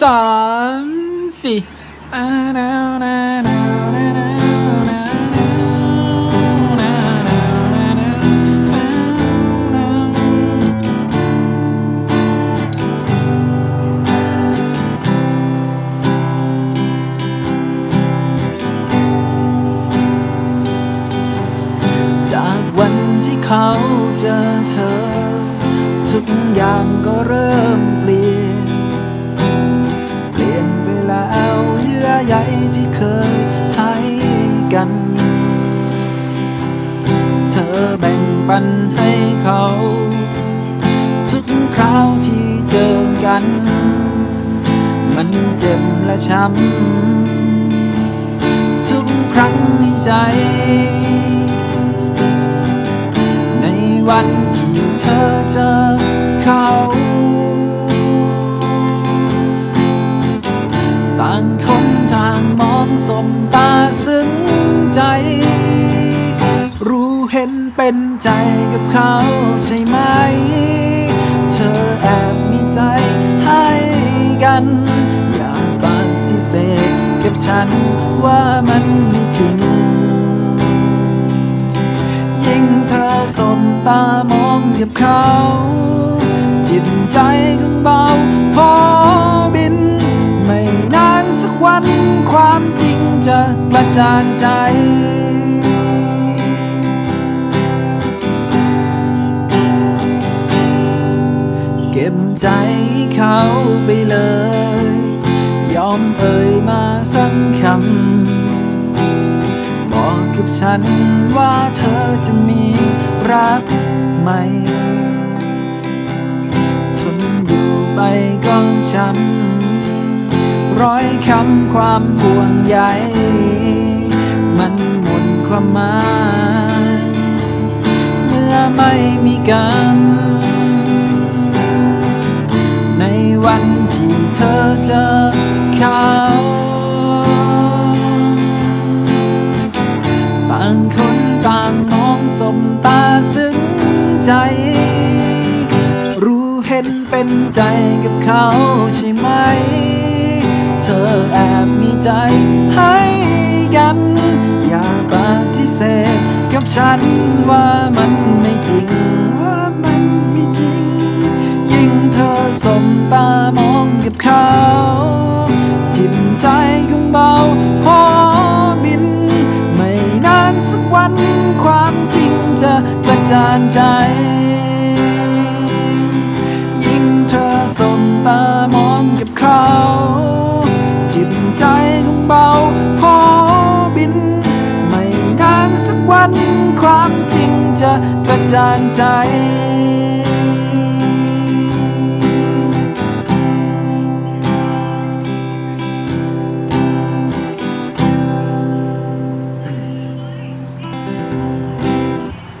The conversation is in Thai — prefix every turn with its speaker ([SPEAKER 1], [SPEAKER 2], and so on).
[SPEAKER 1] สามสี่จากวันที่เขาเจอเธอ ทุกอย่างก็เริ่ม ปันให้เขา ทุกคราวที่เจอกัน มันเจ็บและช้ำ ทุกครั้งในใจ ในวันที่เธอเจอเขาต่างคนต่างมองสมตาซึ้งใจ รู้ เห็นเป็นใจกับเขาใช่ไหม เธอแอบมีใจให้กัน อย่าปฏิเสธกับฉันว่ามันไม่จริง ยิ่งเธอสบตามองกับเขา จิตใจก็เบาพอบิน ไม่นานสักวันความจริงจะกระจ่างใจ ใจเขาไปเลย ยอมเอ่ยมาสักคำ บอกกับฉันว่าเธอจะมีรักใหม่ทนอยู่ไปก็ช้ำร้อยคำความห่วงใยมันหมดความหมาย เมื่อไม่มีกันใน รู้เห็นเป็นใจกับเขาใช่ไหม เธอแอบมีใจให้กัน อย่าปฏิเสธกับฉันว่ามันไม่จริงว่ามันไม่จริง ยิ่งเธอสมตามองกับเขาจิตใจก็เบาพอบิน ไม่นานสักวัน กระจานใจ ยิ่งเธอสมตามองกับเขา จิตใจของเบาพอบิน ไม่นานสักวันความจริงจะกระจานใจ